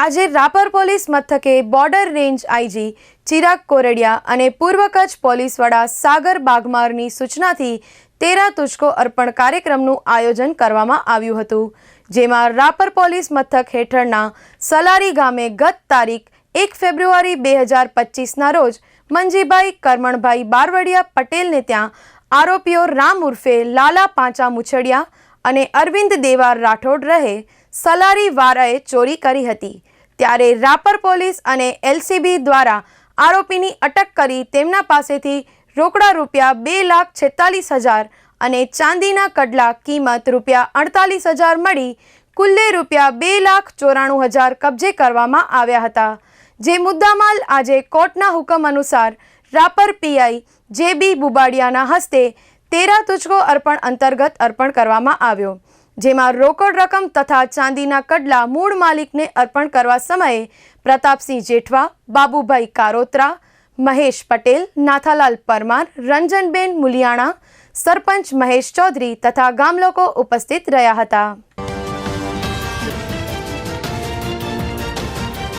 આજે રાપર પોલીસ મથકે border range IG Chirag Koradiya અને પૂર્વ કચ્છ પોલીસ સાગર બાગમારની સૂચનાથી તેરા તુચકો અર્પણ કાર્યક્રમનું આયોજન કરવામાં આવ્યું હતું, જેમાં રાપર પોલીસ મથક હેઠળના સલારી ગામે ગત તારીખ એક ફેબ્રુઆરી બે હજાર પચીસના રોજ મંજીભાઈ કરમણભાઈ બારવડિયા પટેલને ત્યાં આરોપીઓ રામ ઉર્ફે લાલા પાંચા મુછડિયા અને અરવિંદ દેવાર રાઠોડ રહે સલારી વારાએ ચોરી કરી હતી. ત્યારે રાપર પોલીસ અને એલસીબી દ્વારા આરોપીની અટક કરી તેમના પાસેથી રોકડા રૂપિયા બે લાખ છેતાલીસ હજાર અને ચાંદીના કડલા કિંમત રૂપિયા અડતાલીસ હજાર મળી કુલ્લે રૂપિયા બે લાખ ચોરાણું હજાર કબજે કરવામાં આવ્યા હતા. જે મુદ્દામાલ આજે કોર્ટના હુકમ અનુસાર રાપર પીઆઈ જે બી બુબાડિયાના હસ્તે તેરા તુચકો અર્પણ અંતર્ગત અર્પણ કરવામાં આવ્યો. જેમાં રોકડ રકમ તથા ચાંદીના કડલા મૂળ માલિકને અર્પણ કરવા સમયે પ્રતાપસિંહ જેઠવા, બાબુભાઈ કારોત્રા, મહેશ પટેલ, નાથાલાલ પરમાર, રંજનબેન મુલિયાણા, સરપંચ મહેશ ચૌધરી તથા ગામલોકો ઉપસ્થિત રહ્યા હતા.